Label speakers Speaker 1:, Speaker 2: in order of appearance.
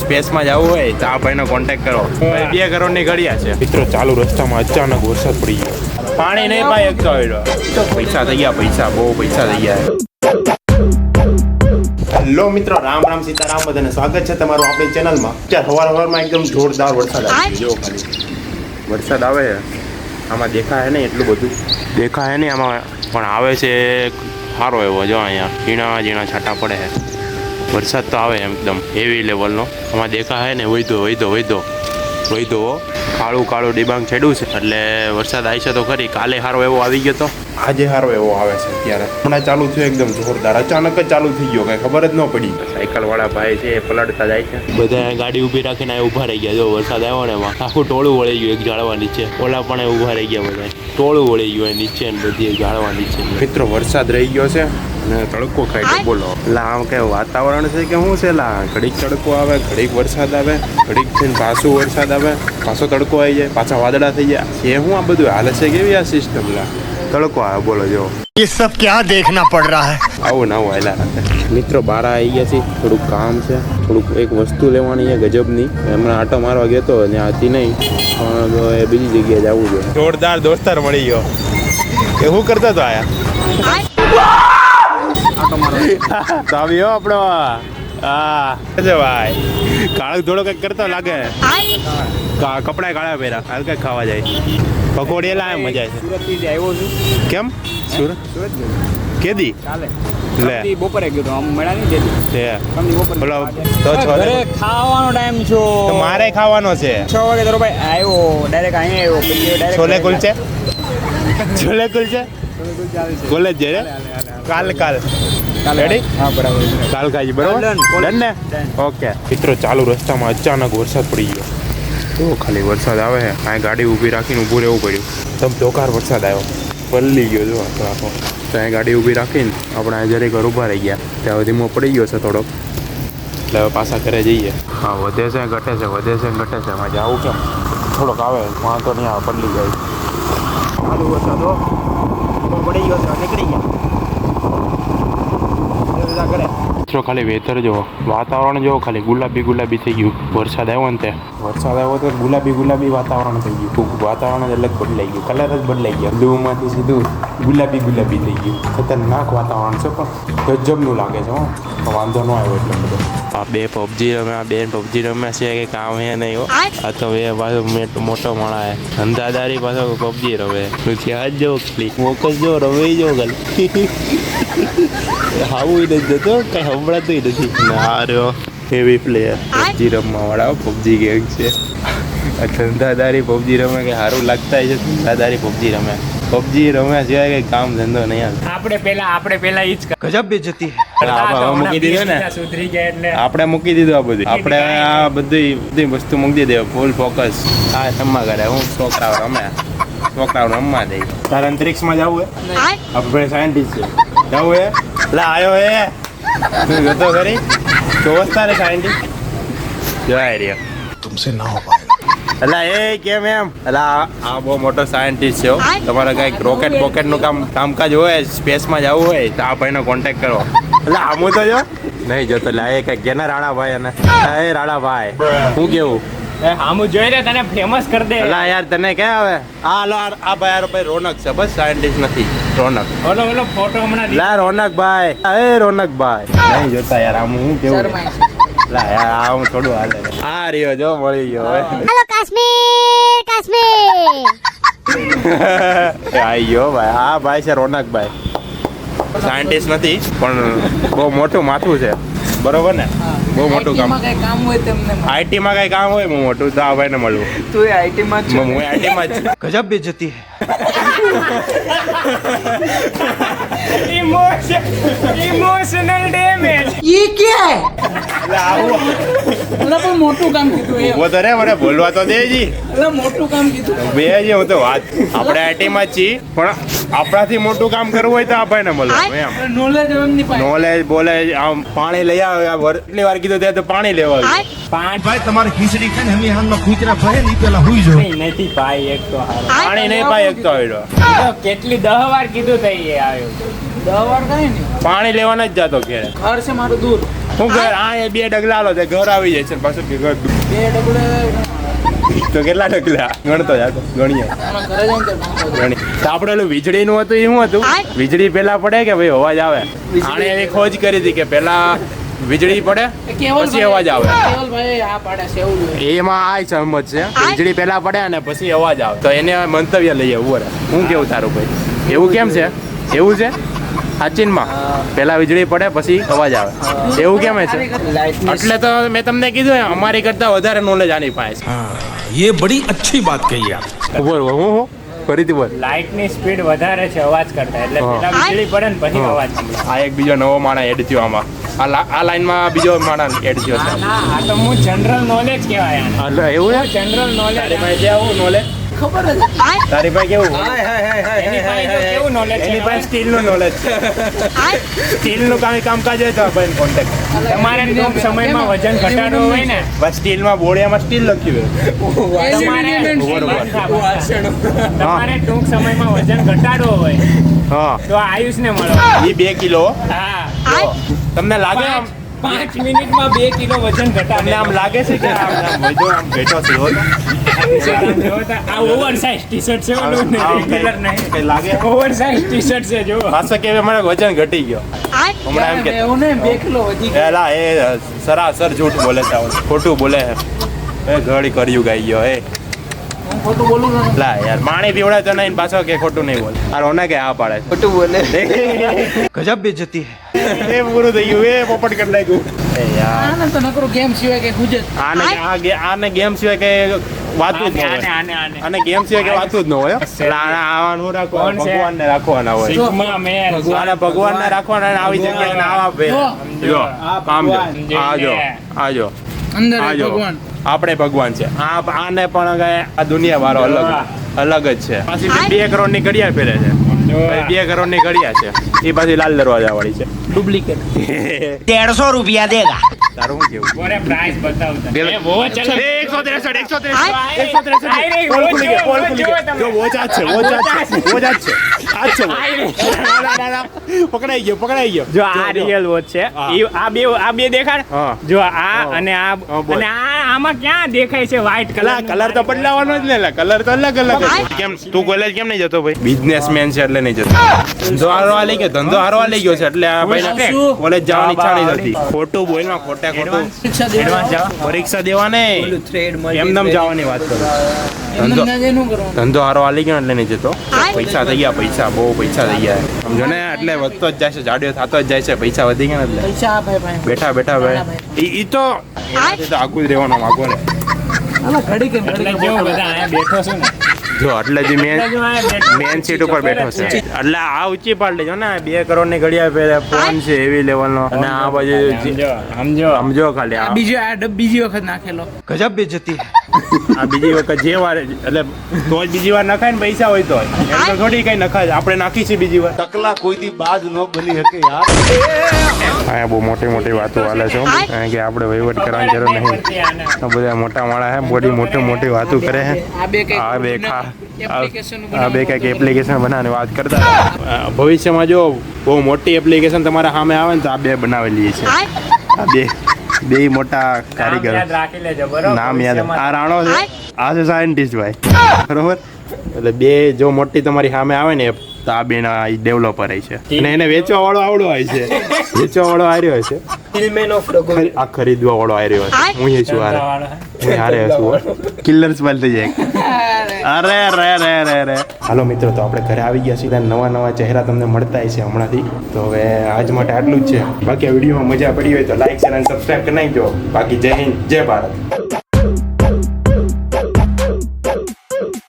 Speaker 1: સ્પેસમાં જવું હોય તો આ ભાઈનો કોન્ટેક્ટ કરો. ભાઈ બે કરોડની ઘડિયા છે. મિત્રો ચાલુ રસ્તામાં અચાનક વરસાદ પડી ગયો. પાણી નહીં ભાઈ એક તો પૈસા થઈ ગયા પૈસા બહુ પૈસા થઈ ગયા. હેલો મિત્રો રામ રામ સીતારામ બધાને સ્વાગત છે તમારું આપણી ચેનલમાં. અત્યારે સવાર સવારમાં એકદમ જોરદાર વરસાદ આવે ગયો જો ખાલી. વરસાદ આવે છે. આમાં દેખાય નહીં એટલું બધું. દેખાય નહીં આમાં પણ આવે છે સારો એવો જો અહીંયા ઝીણા ઝીણા છાંટા પડે છે. વરસાદ તો આવે એકદમ હેવી લેવલનો આમાં દેખાય ને વૈધો વૈધો વૈધો. વૈધો કાળું કાળું ડિબાંગ છેડ્યું છે. એટલે વરસાદ આવી છે તો ખરી. કાલે સારો એવો આવી ગયો તો. આજે સારો એવો આવે છે અત્યારે. હમણાં ચાલુ થયું એકદમ જોરદાર. અચાનક જ ચાલુ થઈ ગયો. કઈ ખબર જ ન પડી. સાયકલ વાળા ભાઈ છે એ પલટતા જાય છે. બધા ગાડી ઊભી રાખીને ઊભા રહી ગયા. જો વરસાદ આવ્યો ને એમાં. આખું ટોળું વળી ગયું. એક જાળવા નીચે. ઓલા પણ ઊભા રહી ગયા બધા ટોળું વળી ગયું એ નીચે બધી જાળવા નીચે. મિત્રો વરસાદ રહી ગયો છે. અને તડકો ખાઈ ગયો બોલો એટલે આમ કે વાતાવરણ છે કે શું છે લા ઘડીક તડકો આવે ઘડીક વરસાદ આવે ઘડીક થઈને પાછું વરસાદ આવે પાછો તડકો આવી જાય પાછા વાદળા થઈ જાય છે શું આ બધું હાલે છે કેવી આ સિસ્ટમ લા તડકો આવે બોલો જો
Speaker 2: ये सब क्या देखना પડ रहा है
Speaker 1: આવું ના હોય એલા મિત્રો બાર આવી ગયા છે થોડુંક કામ છે થોડુંક એક વસ્તુ લેવાની છે ગજબની હમણાં આટો મારવા ગયો તો ત્યાં હતી નહીં પણ તો એ બીજી જગ્યાએ જવું જોઈએ જોરદાર દોસ્તાર મળી ગયો એ શું કરતા તો આયા તો આવ્યો આપણો. હા. છે ભાઈ? કાળો ધોળો કંઈક કરતો લાગે. કપડા કાળા પહેરા હાલ કંઈક ખાવા જાય. પકોડી લાવે મજા છે.
Speaker 3: સુરતથી આવ્યો છું.
Speaker 1: કેમ? સુરત?
Speaker 3: સુરત
Speaker 1: કેદી?
Speaker 3: ચાલે
Speaker 1: લે.
Speaker 3: બપોરે ગયો તો આમ મળ્યા નહીં તેથી બપોરે
Speaker 1: બોલો. તો
Speaker 3: ઘરે ખાવાનો ટાઈમ છો.
Speaker 1: મારે ખાવાનો છે.
Speaker 3: છ વાગે તારો ભાઈ આવ્યો. ડાયરેક્ટ અહીંયા આવ્યો. પછી direct
Speaker 1: છોલે
Speaker 3: કુલ
Speaker 1: કુલચે? છોલે કુલચે?
Speaker 3: છોલે કુલચે આવે છે.
Speaker 1: કોલેજ જઈ. કાલ કાલ.
Speaker 3: કાલે.
Speaker 1: Ready?
Speaker 3: હા બરાબર.
Speaker 1: કાલ ખાઈ બરાબર. ડન ને ઓકે. મિત્રો ચાલુ રસ્તામાં અચાનક વરસાદ પડી ગયો. તો ખાલી વરસાદ આવે છે. કાંઈ ગાડી ઊભી રાખીને ઊભું રહેવું પડ્યું. તમ ધોકાર વરસાદ આવ્યો. પલળી ગયો જો આખો. તો અહીં ગાડી ઊભી રાખીને આપણે અહીં જરીક ઊભા રહી ગયા. ત્યાં ધીમો પડી ગયો છે થોડોક. એટલે હવે પાછા ઘરે જઈએ. હા વધે છે ઘટે છે વધે છે ઘટે છે. એમાં જવું કેમ? થોડોક આવે વાંધો નહીં આવે પલળી જાય.
Speaker 3: ચાલુ વરસાદ. પડી ગયો છે નીકળી ગયા. એ બધા કરે
Speaker 1: મિત્રો ખાલી વેધર જુઓ વાતાવરણ જુઓ ખાલી ગુલાબી ગુલાબી થઈ ગયું. વરસાદ આવ્યો ને તે. વરસાદ આવ્યો તો ગુલાબી ગુલાબી વાતાવરણ થઈ ગયું. વાતાવરણ જ અલગ બદલાઈ ગયું. કલર જ બદલાઈ ગયો. બ્લુમાંથી સીધું ગુલાબી ગુલાબી થઈ ગયું. ખતરનાક વાતાવરણ છે પણ ગજબનું લાગે છે, હો. વાંધો ન આવ્યો એટલો બધો. આ બે પબજી રમે આ બેન પબજી રમે છે કે કામ હે નહીં, હો. આ તો એ પાછો મોટો માણા હે. ધંધાદારી પાછો પબજી રમે. ત્યાં જ જો ખાલી. મોકલ જો રમે જો ખાલી. આવું જ જતો, કઈ સંભળાતું નથી. ના રહ્યો હેવી પ્લેયર પબજી રમવા વાળા પબજી ગેંગ છે. ધંધાદારી પબજી રમે કે સારું લાગતા છે ધંધાદારી પબજી રમે. પબજી રમે સિવાય કઈ કામ ધંધો નહીં આવે
Speaker 3: આપણે પેલા આપણે પેલા ઈ જ
Speaker 2: ગજબ બેજતી
Speaker 1: મૂકી દીધું ને.
Speaker 3: સુધરી ગયા એટલે
Speaker 1: આપણે મૂકી દીધું આ બધું. આપણે આ બધી બધી વસ્તુ મૂકી દીધી ફૂલ ફોકસ આ રમવા કરે. હું છોકરાઓ રમે. છોકરાઓ રમવા દે. તારે અંતરિક્ષમાં જવું હે? આપણે સાયન્ટિસ્ટ છે. જવું હે? લા આયો હે. నువ్వు చూద్దావు కానీ చూస్తాను సాయండి જોઈ
Speaker 2: તુમસે ના હો
Speaker 1: અલા, એ કેમ એમ? અલા, આ બહુ મોટો સાયન્ટિસ્ટ છો તમારે કંઈક રોકેટ બોકેટનું કામ, કામકાજ હોય સ્પેસમાં જવું હોય, તો આ ભાઈનો કોન્ટેક કરો. એટલે આમું તો જો. નહીં જતો લા, એ કંઈક ગેના રાણાભાઈ અને એ રાણાભાઈ હું કેવું?
Speaker 3: હામું જોઈ રે તને ફેમસ કરી દે.
Speaker 1: અલા યાર તને કે આવે? આ લો આ ભાઈ આ ભાઈ રોનક છે બસ સાયન્ટિસ્ટ નથી રોનક.
Speaker 3: ઓલો ઓલો ફોટો હમણાં
Speaker 1: લા રોનકભાઈ એ રોનકભાઈ નહીં જોતા યાર આમ હું કેવું? લા યાર આ હું થોડું હાલે. આ રહ્યો જો મળી ગયો હવે. આઈ ગયો ભાઈ. આ ભાઈ છે રોનકભાઈ સાયન્ટિસ્ટ નથી પણ બહુ મોટું માથું છે. બરોબર ને? બહુ મોટું કામ.
Speaker 4: કામ હોય તમને
Speaker 1: આઈટીમાં કઈ કામ હોય બહુ મોટું. તો આ ભાઈને મળવું
Speaker 4: તું આઈટીમાં જ
Speaker 1: હું આઈટીમાં જ. ગજબ
Speaker 2: બે જતી
Speaker 3: ઇમોશનલ ડેમેજ
Speaker 4: ઈ કે? પણ
Speaker 1: વધારે મને બોલવા તો દેજી.
Speaker 4: એટલે મોટું
Speaker 1: હું તો વાત આપણે આઈટીમાં જ છીએ પણ આપણાથી મોટું કામ કરવું હોય તો આ ભાઈને મળવું એમ.
Speaker 4: નોલેજ
Speaker 1: બોલેજ આમ પાણી લઈ આવે આ એટલી વાર કીધું ત્યાં તો પાણી લેવા આવ્યું.
Speaker 2: ભાઈ તમારી ખીચડી ખાને હમી હાલમાં કૂતરા ભરે નહીં પેલા હુઈ જો
Speaker 3: નહીં નથી ભાઈ એક તો હારો.
Speaker 1: પાણી નહીં પાય એક તો આવ્યો
Speaker 3: કેટલી દહ વાર કીધું તઈ એ આવ્યો.
Speaker 4: દહ વાર કઈ નહીં.
Speaker 1: પાણી લેવાના જ જાતો ઘેર.
Speaker 4: ઘર છે મારું દૂર.
Speaker 1: હું ઘર આ એ બે ડગલા લો છે ઘર આવી જાય છે પાછું કે ઘર
Speaker 4: બે ડગલા.
Speaker 1: તો કેટલા ડગલા? ગણતો જાતો ગણીએ.
Speaker 4: તો.
Speaker 1: ગણી. આપણે ઓલું વીજળીનું હતું એ શું હતું? વીજળી પહેલા પડે કે ભાઈ અવાજ આવે? આણે એવી ખોજ કરી હતી કે પહેલા વીજળી પડે પછી અવાજ આવે.
Speaker 4: કેવલભાઈ આ પાડે છે એવું હોય.
Speaker 1: એમાં આ સહમત છે. વીજળી પહેલા પડે અને પછી અવાજ આવે. તો એને મંતવ્ય લઈએ ઊભો હું કેવું તારું ભાઈ? એવું કેમ છે? એવું છે? હાચીનમાં પહેલાં વીજળી પડે પછી અવાજ આવે. એવું કેમ છે? એટલે તો મેં તમને કીધું અમારી કરતા વધારે નોલેજ આની પાસે
Speaker 2: યે બડી અચ્છી વાત
Speaker 1: કહી આપ. બોલ હું હું? ફરીથી બોલ.
Speaker 5: લાઇટની સ્પીડ વધારે છે અવાજ કરતા એટલે પહેલા વીજળી પડે ને પછી અવાજ
Speaker 1: આ એક બીજો નવો માણા એડ થયો આમાં. આ લાઈનમાં બીજો માણસ એડ થયો
Speaker 5: આ તો હું જનરલ નોલેજ કહેવાય
Speaker 1: એવું
Speaker 5: જનરલ નોલેજ
Speaker 1: જે આવું નોલેજ
Speaker 4: ખબર જ
Speaker 1: તારી પાસે કેવું?
Speaker 5: એની પાસે જો કેવું નોલેજ છે?
Speaker 1: એની પાસે સ્ટીલનું નોલેજ છે. સ્ટીલનું કામ કામકાજ હોય તો આપણે કોન્ટેક્ટ
Speaker 5: તમારે ટૂંક સમયમાં વજન ઘટાડવું હોય ને.
Speaker 1: બસ સ્ટીલમાં બોડિયામાં સ્ટીલ લખ્યું છે.
Speaker 5: તમારે તમારે ટૂંક સમયમાં વજન ઘટાડવો હોય
Speaker 1: હા.
Speaker 5: તો આયુષ ને મળો.
Speaker 1: એ બે કિલો.
Speaker 5: હા.
Speaker 1: તમને લાગે
Speaker 5: પાંચ મિનિટમાં બે કિલો વજન
Speaker 1: તમને
Speaker 5: ઘટાડે
Speaker 1: આમ લાગે છે કે આમ આમ વધુ આમ ઘેટો છે
Speaker 5: આ ઓવર સાઇઝ ટી શર્ટ છે ઓલું રેગ્યુલર નહીં.
Speaker 1: લાગે?
Speaker 5: ઓવર સાઇઝ ટી શર્ટ છે જો
Speaker 1: પાછો કે મારો વજન ઘટી ગયો. હમણાં એમ કે
Speaker 4: એવું નહીં બે કિલો વધી ગયો.
Speaker 1: એલા એ સરાસર જૂઠ બોલે છે ખોટું બોલે હે એ ઘડી કર્યું ગાઈ ગયો એ.
Speaker 4: હું
Speaker 1: લા
Speaker 4: જ.
Speaker 1: અને ગેમ સિવાય કે વાતું જ ન હોય. આવાનું
Speaker 5: ભગવાન
Speaker 1: ને રાખવાના હોય. ભગવાન ને રાખવાના આવી જગ્યાએ આવા
Speaker 4: જો.
Speaker 1: કામ જો. આજો આજો
Speaker 4: અંદર ભગવાન.
Speaker 1: આપણે ભગવાન છે. આ આને પણ આ દુનિયા વાળો અલગ અલગ જ છે. પાછી બે કરોડની ઘડિયાળ પહેરે છે. બે કરોડની ઘડિયાળ છે. એ પાછી લાલ દરવાજા વાળી છે.
Speaker 4: ડુપ્લિકેટ.
Speaker 6: દેડસો રૂપિયા દેગા.
Speaker 1: તારું શું કેવું
Speaker 5: બોરે પ્રાઇસ બતાવતા
Speaker 1: બિલ-
Speaker 5: એ બહુ ચલો.
Speaker 1: એકસો ત્રેસઠ એકસો ત્રેસઠ.
Speaker 5: આ-
Speaker 1: એકસો ત્રેસઠ
Speaker 5: આ રે,
Speaker 1: પોલ
Speaker 5: વોચ
Speaker 1: ખુલી ગયો,
Speaker 5: જો,
Speaker 1: પોલ
Speaker 5: વોચ
Speaker 1: ખુલી ગયો. જો વોચ આ છે વોચ આ છે વોચ આ છે. આ છે વોચ. પકડાઈ ગયો પકડાઈ ગયો.
Speaker 5: જો આ રિયલ વોચ છે. આ બે આ બે દેખાડ. જો આ અને આ અને આ આમાં ક્યાં દેખાય છે વ્હાઈટ
Speaker 1: કલર
Speaker 5: કલર
Speaker 1: તો બદલાવાનો જ ને કલર તો અલગ અલગ કેમ તું કોલેજ કેમ નહીં જતો ભાઈ? બિઝનેસમેન છે એટલે નહીં જતો. ધંધો હારવા લઈ ગયો ધંધો હારવા લઈ ગયો છે એટલે આ ભાઈ કોલેજ જવાની ઈચ્છા નહીં થતી. ખોટું બોલમાં ખોટે ખોટું
Speaker 4: શિક્ષા
Speaker 5: એડવાન્સ જવા
Speaker 1: પરીક્ષા દેવા એમનામ જવાની વાત કરું. ધંધો ધંધો હારો હાલી ગયો એટલે નહીં જતો પૈસા થઈ ગયા પૈસા બહુ પૈસા થઈ ગયા. સમજો ને? એટલે વધતો જ જાય છે જાડ્યો થતો જ જાય છે પૈસા વધી ગયા ને એટલે.
Speaker 4: પૈસા આપે ભાઈ.
Speaker 1: બેઠા બેઠા ભાઈ. ઈ તો એનાથી તો આગું જ રહેવાનો માગો ને.
Speaker 4: ઘડી કે
Speaker 5: બધા અહીંયા બેઠો છું ને
Speaker 1: જો એટલે જે મેન મેન સીટ ઉપર બેઠો છે. એટલે આ ઊંચી પાડ લેજો ને બે કરોડની ઘડિયાળ પહેરે ફોન છે એવી લેવલ નો. અને આ બાજુ
Speaker 5: સમજો સમજો.
Speaker 1: ખાલી
Speaker 4: આ. બીજો આ ડબ બીજી વખત નાખેલો.
Speaker 2: ગજબ બે જતી
Speaker 1: આ બીજી વખત જે વાર એટલે તો જ બીજી વાર નખાય ને પૈસા હોય તો એમ તો થોડી કઈ નખાય. આપણે નાખી છે બીજી વાર.
Speaker 2: તકલા કોઈ દી બાજ ન બની શકે યાર.
Speaker 1: અહીંયા બહુ મોટી મોટી વાતો હાલે છે કારણ કે આપણે વહીવટ કરવાની જરૂર નહીં બધા મોટા માળા હે બધી મોટી મોટી વાતો કરે છે.
Speaker 4: આ બે કંઈક
Speaker 1: આ બે ખા આ બે કંઈક એપ્લિકેશન બનાવવાની વાત કરતા ભવિષ્યમાં જો બહુ મોટી એપ્લિકેશન તમારા સામે આવે ને તો આ બે બનાવેલી છે આ બે બે મોટા કારીગર.
Speaker 5: યાદ રાખી
Speaker 1: નામ યાદ. આ રાણો છે. આ છે સાયન્ટિસ્ટ ભાઈ. બરોબર? એટલે બે જો મોટી તમારી સામે આવે ને તો આ બેન આ ડેવલપર છે. અને એને વેચવા વાળો આવડો હોય છે. વેચવા વાળો આર્યો છે. આ ખરીદવા વાળો આર્યો હોય છે. હું એ છું હારે. હે. હારે છું કિલ્લર સ્માઈલ થઈ જાય. અરે રે રે રે રે હાલો મિત્રો તો આપણે ઘરે આવી ગયા છીએ નવા નવા ચહેરા તમને મળતા છે હમણાંથી. તો હવે આજ માટે આટલું જ છે. બાકી આ વિડીયોમાં મજા પડી હોય તો લાઈક શેર અને સબસ્ક્રાઈબ કરી નાખજો. બાકી જય હિન્દ જય ભારત.